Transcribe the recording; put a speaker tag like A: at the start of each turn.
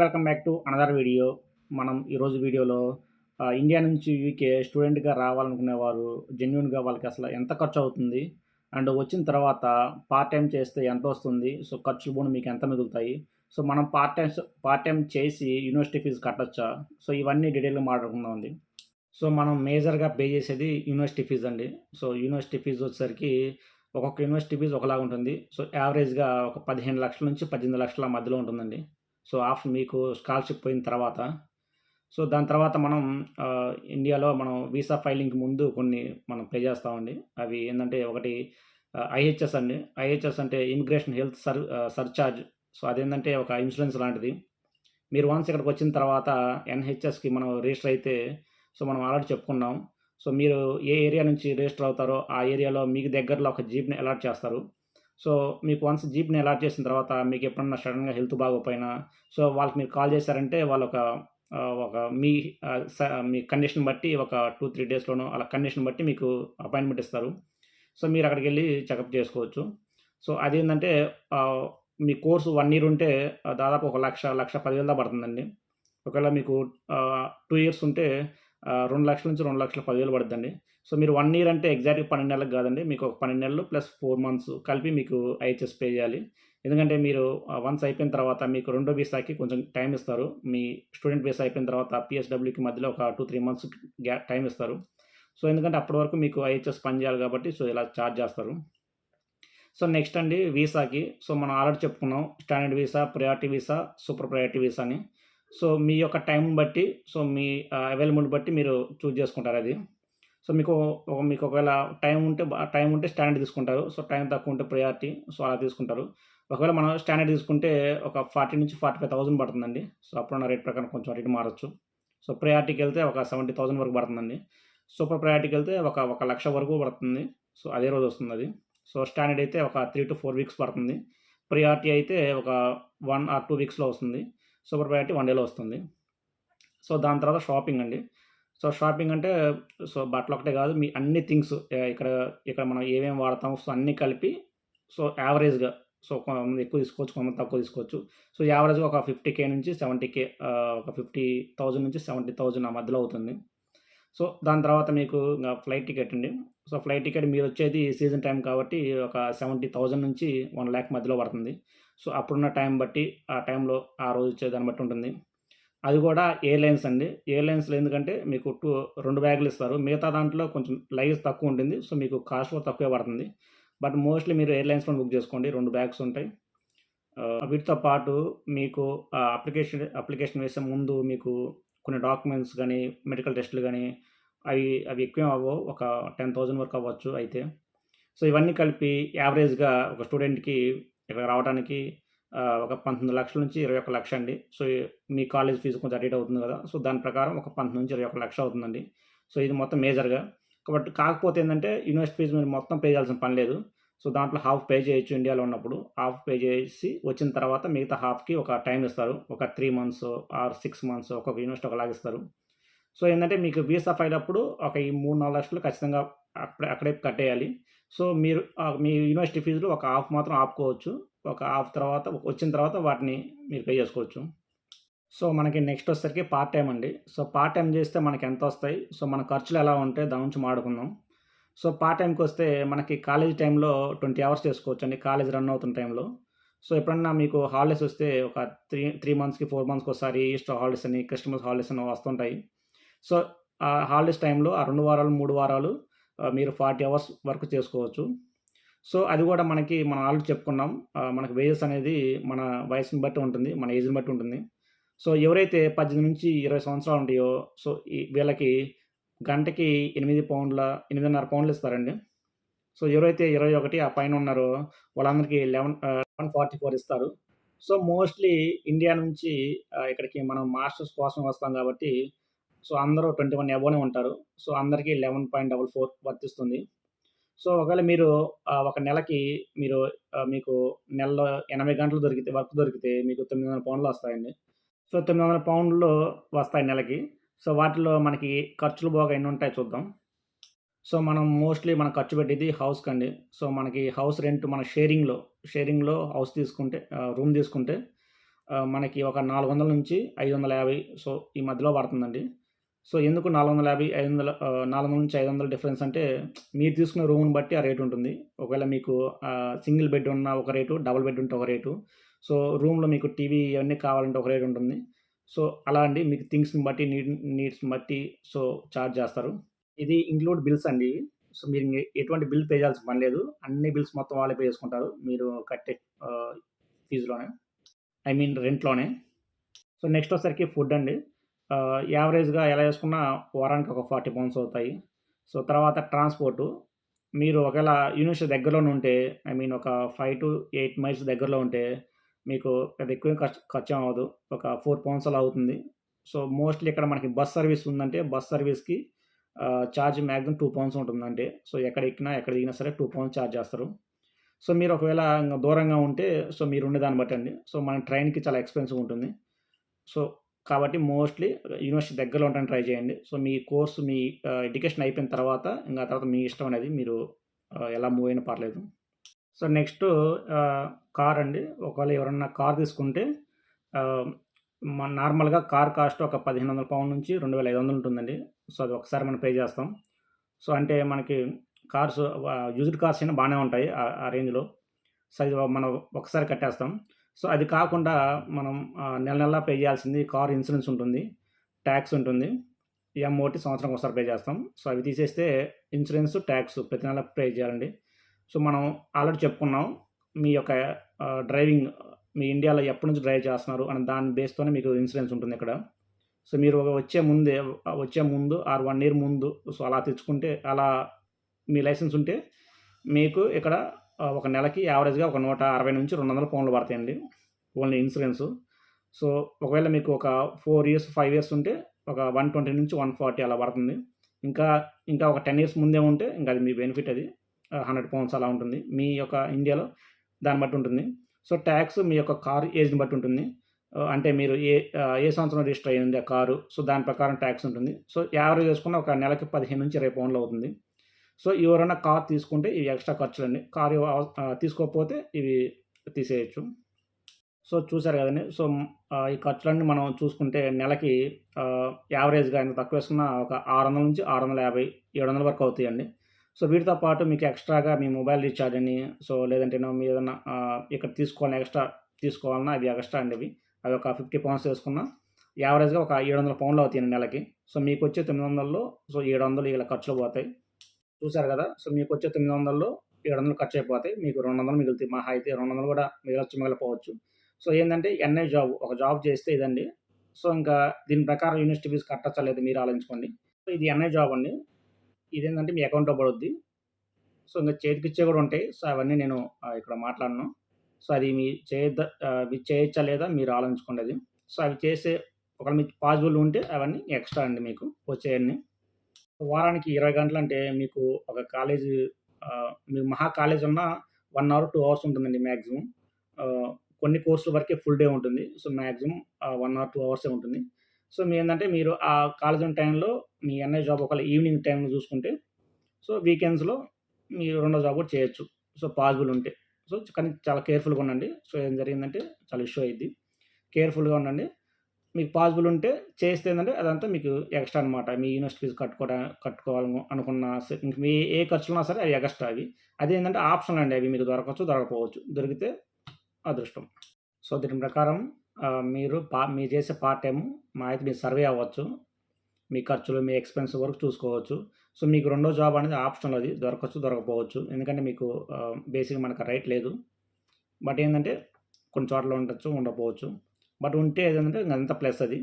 A: Welcome back to another video మనం ఈరోజు వీడియోలో ఇండియా నుంచి యూకే స్టూడెంట్గా రావాలనుకునేవారు జెన్యున్గా వాళ్ళకి అసలు ఎంత ఖర్చు అవుతుంది? అండ్ వచ్చిన తర్వాత పార్ట్ టైం చేస్తే ఎంత వస్తుంది? సో ఖర్చులు కూడా మీకు ఎంత మిగులుతాయి? సో మనం పార్ట్ టైం పార్ట్ టైం చేసి యూనివర్సిటీ ఫీజు కట్టొచ్చా? సో ఇవన్నీ డీటెయిల్గా మాట్లాడుకుందాం అండి. సో మనం మేజర్గా పే చేసేది యూనివర్సిటీ ఫీజు అండి. సో యూనివర్సిటీ ఫీజు వచ్చేసరికి ఒక్కొక్క యూనివర్సిటీ ఫీజు ఒకలాగా ఉంటుంది. సో యావరేజ్గా ఒక పదిహేను లక్షల నుంచి పద్దెనిమిది లక్షల మధ్యలో ఉంటుందండి. సో ఆఫ్ మీకు స్కాలర్షిప్ పోయిన తర్వాత. సో దాని తర్వాత మనం ఇండియాలో మనం వీసా ఫైలింగ్కి ముందు కొన్ని మనం పే చేస్తామండి. అవి ఏంటంటే ఒకటి ఐహెచ్ఎస్ అండి. ఐహెచ్ఎస్ అంటే immigration health sir surcharge. So అదేంటంటే ఒక ఇన్సూరెన్స్ లాంటిది. మీరు వన్స్ ఇక్కడికి వచ్చిన తర్వాత ఎన్హెచ్ఎస్కి మనం రిజిస్టర్ అయితే సో మనం ఆల్రెడీ చెప్పుకున్నాం. సో మీరు ఏ ఏరియా నుంచి రిజిస్టర్ అవుతారో ఆ ఏరియాలో మీకు దగ్గరలో ఒక జీప్ని అలాట్ చేస్తారు. సో మీకు వన్స్ జీప్ని అలాట్ చేసిన తర్వాత మీకు ఎప్పుడన్నా సడన్గా హెల్త్ బాగోపోయినా సో వాళ్ళకి మీరు కాల్ చేశారంటే వాళ్ళు ఒక ఒక మీ స- మీ కండిషన్ బట్టి ఒక టూ త్రీ డేస్లోనూ అలా కండిషన్ బట్టి మీకు అపాయింట్మెంట్ ఇస్తారు. సో మీరు అక్కడికి వెళ్ళి చెకప్ చేసుకోవచ్చు. సో అదేంటంటే ఏంటంటే మీ కోర్సు వన్ ఇయర్ ఉంటే దాదాపు ఒక లక్ష లక్ష పదివేల దాకా పడుతుందండి. ఒకవేళ మీకు టూ ఇయర్స్ ఉంటే రెండు లక్షల నుంచి రెండు లక్షల పదివేలు పడుతుందండి సో మీరు వన్ ఇయర్ అంటే ఎగ్జాక్ట్గా పన్నెండు నెలలకు కాదండి. మీకు ఒక పన్నెండు నెలలు ప్లస్ ఫోర్ మంత్స్ కలిపి మీకు ఐహెచ్ఎస్ పే చేయాలి. ఎందుకంటే మీరు వన్స్ అయిపోయిన తర్వాత మీకు రెండో వీసాకి కొంచెం టైం ఇస్తారు. మీ స్టూడెంట్ వీసా అయిపోయిన తర్వాత పిఎస్డబ్ల్యూకి మధ్యలో ఒక two three months gap time ఇస్తారు. సో ఎందుకంటే అప్పటి వరకు మీకు ఐహెచ్ఎస్ పని చేయాలి కాబట్టి సో ఇలా ఛార్జ్ చేస్తారు. సో నెక్స్ట్ అండి వీసాకి సో మనం ఆల్రెడీ చెప్పుకున్నాం standard visa priority visa super priority visa అని. సో మీ యొక్క టైం బట్టి సో మీ అవైలబుల్ బట్టి మీరు చూజ్ చేసుకుంటారు అది. సో మీకు ఒక మీకు ఒకవేళ టైం ఉంటే టైం ఉంటే స్టాండర్డ్ తీసుకుంటారు. సో టైం తక్కువ ఉంటే ప్రయారిటీ సో అలా తీసుకుంటారు. ఒకవేళ మనం స్టాండర్డ్ తీసుకుంటే ఒక ఫార్టీ నుంచి ఫార్టీ ఫైవ్ థౌసండ్ పడుతుందండి. సో అప్పుడున్న రేట్ ప్రకారం కొంచెం రేట్ మారచ్చు. సో ప్రయారిటీకి వెళ్తే ఒక సెవెంటీ థౌసండ్ వరకు పడుతుందండి. సూపర్ ప్రయారిటీకి వెళ్తే ఒక ఒక లక్ష వరకు పడుతుంది. సో అదే రోజు వస్తుంది అది. సో స్టాండర్డ్ అయితే ఒక త్రీ టు ఫోర్ వీక్స్ పడుతుంది. ప్రియారిటీ అయితే ఒక వన్ ఆర్ టూ వీక్స్లో వస్తుంది. సూపర్ ప్రయారిటీ వన్ డేలో వస్తుంది. సో దాని తర్వాత షాపింగ్ అండి. సో షాపింగ్ అంటే సో బట్టలు ఒకటే కాదు మీ అన్ని థింగ్స్ ఇక్కడ ఇక్కడ మనం ఏమేమి వాడతాం సో అన్నీ కలిపి సో యావరేజ్గా సో కొంతమంది ఎక్కువ తీసుకోవచ్చు కొంతమంది తక్కువ తీసుకోవచ్చు. సో యావరేజ్గా ఒక ఫిఫ్టీ కే నుంచి సెవెంటీ కే ఒక ఫిఫ్టీ థౌజండ్ నుంచి సెవెంటీ థౌజండ్ ఆ మధ్యలో అవుతుంది. సో దాని తర్వాత మీకు ఇంకా ఫ్లైట్ టికెట్ అండి. సో ఫ్లైట్ టికెట్ మీరు వచ్చేది సీజన్ టైం కాబట్టి ఒక సెవెంటీ థౌజండ్ నుంచి వన్ ల్యాక్ మధ్యలో పడుతుంది. సో అప్పుడున్న టైం బట్టి ఆ టైంలో ఆ రోజు వచ్చే దాన్ని బట్టి ఉంటుంది. అది కూడా ఎయిర్లైన్స్ అండి. ఎయిర్లైన్స్లో ఎందుకంటే మీకు టూ రెండు బ్యాగులు ఇస్తారు. మిగతా దాంట్లో కొంచెం లగేజ్ తక్కువ ఉంటుంది. సో మీకు కాస్ట్ కూడా తక్కువే పడుతుంది. బట్ మోస్ట్లీ మీరు ఎయిర్లైన్స్లో బుక్ చేసుకోండి. రెండు బ్యాగ్స్ ఉంటాయి. వీటితో పాటు మీకు అప్లికేషన్ అప్లికేషన్ వేసే ముందు మీకు కొన్ని డాక్యుమెంట్స్ కానీ మెడికల్ టెస్టులు కానీ అవి అవి ఎక్కువ అవ్వవు. ఒక టెన్ థౌజండ్ వరకు అవ్వచ్చు అయితే. సో ఇవన్నీ కలిపి యావరేజ్గా ఒక స్టూడెంట్కి ఇక్కడ రావడానికి ఒక పంతొమ్మిది లక్షల నుంచి ఇరవై ఒక లక్ష అండి. సో మీ కాలేజ్ ఫీజు కొంచెం అటు ఇటు అవుతుంది కదా. సో దాని ప్రకారం ఒక పంతొమ్మిది నుంచి ఇరవై ఒక లక్ష అవుతుందండి. సో ఇది మొత్తం మేజర్గా. కాబట్టి కాకపోతే ఏంటంటే యూనివర్సిటీ ఫీజు మీరు మొత్తం పే చేయాల్సిన పని లేదు. సో దాంట్లో హాఫ్ పే చేయొచ్చు ఇండియాలో ఉన్నప్పుడు. హాఫ్ పే చేసి వచ్చిన తర్వాత మిగతా హాఫ్కి ఒక టైం ఇస్తారు. ఒక three months or six months ఒక్కొక్క యూనివర్సిటీ ఒకలాగా ఇస్తారు. సో ఏంటంటే మీకు వీసా ఫైల్ అప్పుడు ఒక ఈ మూడు నాలుగు లక్షలు ఖచ్చితంగా అక్కడే అక్కడే కట్టేయాలి. సో మీరు మీ యూనివర్సిటీ ఫీజులు ఒక హాఫ్ మాత్రం ఆపుకోవచ్చు. ఒక హాఫ్ తర్వాత వచ్చిన తర్వాత వాటిని మీరు పే చేసుకోవచ్చు. సో మనకి నెక్స్ట్ వచ్చేసరికి పార్ట్ టైం అండి. సో పార్ట్ టైం చేస్తే మనకి ఎంత వస్తాయి? సో మన ఖర్చులు ఎలా ఉంటాయి దాని నుంచి మాడుకుందాం. సో పార్ట్ టైంకి వస్తే మనకి కాలేజ్ టైంలో ట్వంటీ అవర్స్ చేసుకోవచ్చు అండి. కాలేజ్ రన్ అవుతున్న టైంలో సో ఎప్పుడన్నా మీకు హాలిడేస్ వస్తే ఒక త్రీ త్రీ మంత్స్కి ఫోర్ మంత్స్కి ఒకసారి ఈస్టర్ హాలిడేస్ అని క్రిస్మస్ హాలిడేస్ అని వస్తుంటాయి. సో ఆ హాలిడేస్ టైంలో ఆ రెండు వారాలు మూడు వారాలు మీరు ఫార్టీ అవర్స్ వర్క్ చేసుకోవచ్చు. సో అది కూడా మనకి మనం ఆల్రెడీ చెప్పుకున్నాం. మనకి వేజెస్ అనేది మన వయసుని బట్టి ఉంటుంది మన ఏజ్ని బట్టి ఉంటుంది. సో ఎవరైతే పద్దెనిమిది నుంచి ఇరవై సంవత్సరాలు ఉంటాయో సో ఈ వీళ్ళకి గంటకి ఎనిమిది పౌండ్ల ఎనిమిదిన్నర పౌండ్లు ఇస్తారండి. సో ఎవరైతే ఇరవై ఒకటి ఆ పైన ఉన్నారో వాళ్ళందరికీ లెవెన్ లెవెన్ ఫార్టీ ఫోర్ ఇస్తారు. సో మోస్ట్లీ ఇండియా నుంచి ఇక్కడికి మనం మాస్టర్స్ కోసం వస్తాం కాబట్టి సో అందరూ ట్వంటీ వన్ అబోనే ఉంటారు. సో అందరికీ లెవెన్ పాయింట్ డబల్ ఫోర్ వర్తిస్తుంది. సో ఒకవేళ మీరు ఒక నెలకి మీరు మీకు నెలలో ఎనభై గంటలు దొరికితే వర్క్ దొరికితే మీకు తొమ్మిది వందల పౌండ్లు వస్తాయండి. సో తొమ్మిది వందల పౌండ్లు వస్తాయి నెలకి. సో వాటిలో మనకి ఖర్చులు బాగా ఎన్ని ఉంటాయి చూద్దాం. సో మనం మోస్ట్లీ మనం ఖర్చు పెట్టేది హౌస్కి అండి. సో మనకి హౌస్ రెంట్ మన షేరింగ్లో షేరింగ్లో హౌస్ తీసుకుంటే రూమ్ తీసుకుంటే మనకి ఒక 400 నుంచి 550 సో, ఈ మధ్యలో పడుతుందండి. సో, ఎందుకు నాలుగు వందల యాభై ఐదు వందల నాలుగు వందల నుంచి ఐదు వందల డిఫరెన్స్ అంటే మీరు తీసుకున్న రూమ్‌ని బట్టి ఆ రేట్ ఉంటుంది. ఒకవేళ మీకు సింగిల్ బెడ్ ఉన్న ఒక రేటు, డబుల్ బెడ్ ఉంటే ఒక రేటు. సో, రూమ్‌లో మీకు టీవీ ఇవన్నీ కావాలంటే ఒక రేట్ ఉంటుంది. సో, అలా అండి మీకు థింగ్స్‌ని బట్టి నీడ్ నీడ్స్‌ని బట్టి సో, చార్జ్ చేస్తారు. ఇది ఇంక్లూడ్ బిల్స్ అండి. సో, మీరు ఎటువంటి బిల్ పే చేయాల్సిన పని లేదు. అన్ని బిల్స్ మొత్తం వాళ్ళే పే చేసుకుంటారు. మీరు కట్టే ఫీజులోనే ఐ మీన్ రెంట్‌లోనే. సో, నెక్స్ట్ వచ్చేసరికి ఫుడ్ అండి. యావరేజ్‌గా ఎలా వేసుకున్నా వారానికి ఒక 40 పౌండ్స్ అవుతాయి. సో, తర్వాత ట్రాన్స్‌పోర్టు. మీరు ఒకవేళ యూనివర్సిటీ దగ్గరలోనే ఉంటే ఐ మీన్ ఒక 5-8 మైల్స్ దగ్గరలో ఉంటే మీకు పెద్ద ఎక్కువ ఖర్చు ఖర్చు అవ్వదు. ఒక ఫోర్ పౌండ్స్ అలా అవుతుంది. సో, మోస్ట్‌లీ ఇక్కడ మనకి బస్ సర్వీస్ ఉందంటే బస్ సర్వీస్‌కి ఛార్జ్ మ్యాక్సిమం టూ పౌండ్స్ ఉంటుందంటే. సో, ఎక్కడ ఎక్కినా, ఎక్కడ దిగినా సరే టూ పౌండ్స్ ఛార్జ్ చేస్తారు. సో, మీరు ఒకవేళ దూరంగా ఉంటే సో, మీరు ఉండే దాన్ని బట్టి అండి. సో, మన ట్రైన్‌కి చాలా ఎక్స్‌పెన్సివ్ ఉంటుంది. సో, కాబట్టి మోస్ట్‌లీ యూనివర్సిటీ దగ్గరలో ఉండడానికి ట్రై చేయండి. సో, మీ కోర్స్ మీ ఎడ్యుకేషన్ అయిపోయిన తర్వాత ఇంకా తర్వాత మీ ఇష్టం అనేది మీరు ఎలా మూవ్ అయినా పర్లేదు. సో, నెక్స్ట్ కార్ అండి. ఒకవేళ ఎవరన్నా కార్ తీసుకుంటే నార్మల్‌గా కార్ కాస్ట్ ఒక 1500 పౌండ్ నుంచి 2500 ఉంటుందండి. సో, అది ఒకసారి మనం పే చేస్తాం. సో, అంటే మనకి కార్స్ యూజ్డ్ కార్స్ అయినా బాగానే ఉంటాయి. ఆ రేంజ్‌లో. సో, అది మనం ఒకసారి కట్టేస్తాం. సో, అది కాకుండా మనం నెల నెలా పే చేయాల్సింది కార్ ఇన్సూరెన్స్ ఉంటుంది. ట్యాక్స్ ఉంటుంది. ఎంఓటి సంవత్సరం ఒకసారి పే చేస్తాం. సో, అవి తీసేస్తే ఇన్సూరెన్స్, ట్యాక్స్ ప్రతి నెల పే చేయాలండి. సో, మనం ఆల్రెడీ చెప్పుకున్నాం. మీ యొక్క డ్రైవింగ్ మీ ఇండియాలో ఎప్పటి నుంచి డ్రైవ్ చేస్తున్నారు అనే దాని బేస్‌తోనే మీకు ఇన్సూరెన్స్ ఉంటుంది ఇక్కడ. సో, మీరు వచ్చే ముందే వచ్చే ముందు ఆర్ వన్ ఇయర్ ముందు సో, అలా తెచ్చుకుంటే అలా మీ లైసెన్స్ ఉంటే మీకు ఇక్కడ ఒక నెలకి యావరేజ్‌గా ఒక 160-200 పౌండ్లు పడతాయండి. Only insurance. సో, ఒకవేళ మీకు ఒక ఫోర్ ఇయర్స్, ఫైవ్ ఇయర్స్ ఉంటే ఒక 120-140 అలా పడుతుంది. ఇంకా ఇంకా ఒక 10 ఇయర్స్ ముందే ఉంటే ఇంకా అది మీ బెనిఫిట్ అది. హండ్రెడ్ పౌండ్స్ అలా ఉంటుంది. మీ యొక్క ఇండియాలో దాన్ని బట్టి ఉంటుంది. సో, ట్యాక్స్ మీ యొక్క కార్ ఏజ్‌ని బట్టి ఉంటుంది. అంటే మీరు ఏ ఏ సంవత్సరం రిజిస్టర్ అయ్యింది ఆ కారు. సో, దాని ప్రకారం ట్యాక్స్ ఉంటుంది. సో, యావరేజ్ చేసుకున్న ఒక నెలకి 15-20 పౌండ్లు అవుతుంది. సో, ఎవరైనా కార్ తీసుకుంటే ఇవి ఎక్స్‌ట్రా ఖర్చులండి. కార్ తీసుకోకపోతే ఇవి తీసేయొచ్చు. సో, చూసారు కదండి సో, ఈ ఖర్చులన్నీ మనం చూసుకుంటే నెలకి యావరేజ్‌గా ఎంత తక్కువ వేసుకున్న ఒక 600-650, 700 వరకు అవుతాయండి. సో, వీటితో పాటు మీకు ఎక్స్‌ట్రాగా మీ మొబైల్ రీఛార్జ్ అని సో, లేదంటే మీ ఏదన్నా ఇక్కడ తీసుకోవాలని ఎక్స్‌ట్రా తీసుకోవాలన్నా అవి ఎక్స్‌ట్రా అండి అవి. అవి ఒక 50 పౌండ్స్ వేసుకున్నా యావరేజ్‌గా ఒక 700 పౌండ్లు అవుతాయండి నెలకి. సో, మీకొచ్చే 900లో సో, 700 ఇలా ఖర్చులు పోతాయి. చూసారు కదా! సో, మీకు వచ్చే తొమ్మిది వందల్లో ఏడు వందలు ఖర్చు అయిపోతాయి. మీకు 200 మిగులుతాయి. మహా అయితే 200 కూడా మిగలొచ్చు, మిగిలిపోవచ్చు సో, ఏంటంటే ఎన్ఐ జాబ్ ఒక జాబ్ చేస్తే ఇదండి. సో, ఇంకా దీని ప్రకారం యూనివర్సిటీ ఫీజ్ కట్టచ్చా లేదా మీరు ఆలోచించుకోండి. సో, ఇది ఎన్ఐ జాబ్ అండి. ఇదేందంటే మీ అకౌంట్‌లో పడుద్ది. సో, ఇంకా చేతికిచ్చే కూడా ఉంటాయి. సో, అవన్నీ నేను ఇక్కడ మాట్లాడను. సో, అది మీ చేయొద్దా ఆహ్, చేయొచ్చా లేదా మీరు ఆలోచించుకోండి అది. సో, అవి చేసే ఒకవేళ మీకు పాసిబుల్ ఉంటే అవన్నీ ఎక్స్‌ట్రా అండి మీకు వచ్చేయన్నీ. వారానికి 20 గంటలంటే మీకు ఒక కాలేజీ మీ మీకు మహా కాలేజ్ ఉన్న వన్ అవర్, టూ అవర్స్ ఉంటుందండి మ్యాక్సిమం కొన్ని కోర్సుల వరకే ఫుల్ డే ఉంటుంది. So, maximum one hour, two అవర్సే ఉంటుంది. సో, మీ ఏంటంటే మీరు ఆ కాలేజ్ ఉన్న టైంలో మీ ఎన్ఐ జాబ్ ఒకవేళ ఈవినింగ్ టైంలో చూసుకుంటే సో, వీకెండ్స్‌లో మీరు రెండో జాబ్ కూడా చేయొచ్చు. సో, పాసిబుల్ ఉంటే. సో, కానీ చాలా కేర్‌ఫుల్‌గా ఉండండి. సో, ఏం జరిగిందంటే చాలా ఇష్యూ అయ్యిద్ది. కేర్‌ఫుల్‌గా ఉండండి. మీకు పాసిబుల్ ఉంటే చేస్తే ఏంటంటే అదంతా మీకు ఎక్స్‌ట్రా అనమాట. మీ యూనివర్సిటీ ఫీజు కట్టుకోవడా కట్టుకోవాలను అనుకున్న మీ ఏ ఖర్చులున్నా సరే అవి ఎక్స్ట్రా అవి. అది ఏంటంటే ఆప్షన్ అండి. అవి మీకు దొరకవచ్చు దొరకకపోవచ్చు. దొరికితే అదృష్టం. సో, దీని ప్రకారం మీరు పా మీరు చేసే పార్ట్ టైం మా అయితే మీరు సర్వే అవ్వచ్చు. మీ ఖర్చులు, మీ ఎక్స్‌పెన్స్ వరకు చూసుకోవచ్చు. సో, మీకు రెండో జాబ్ అనేది ఆప్షనల్ అది. దొరకవచ్చు దొరకపోవచ్చు ఎందుకంటే మీకు బేసిక్ బేసిక్‌గా మనకు రైట్ లేదు. బట్ ఏంటంటే కొన్ని చోట్ల ఉండొచ్చు, ఉండకపోవచ్చు. బట్ ఉంటే ఏదంటే అంత ప్లస్ అది.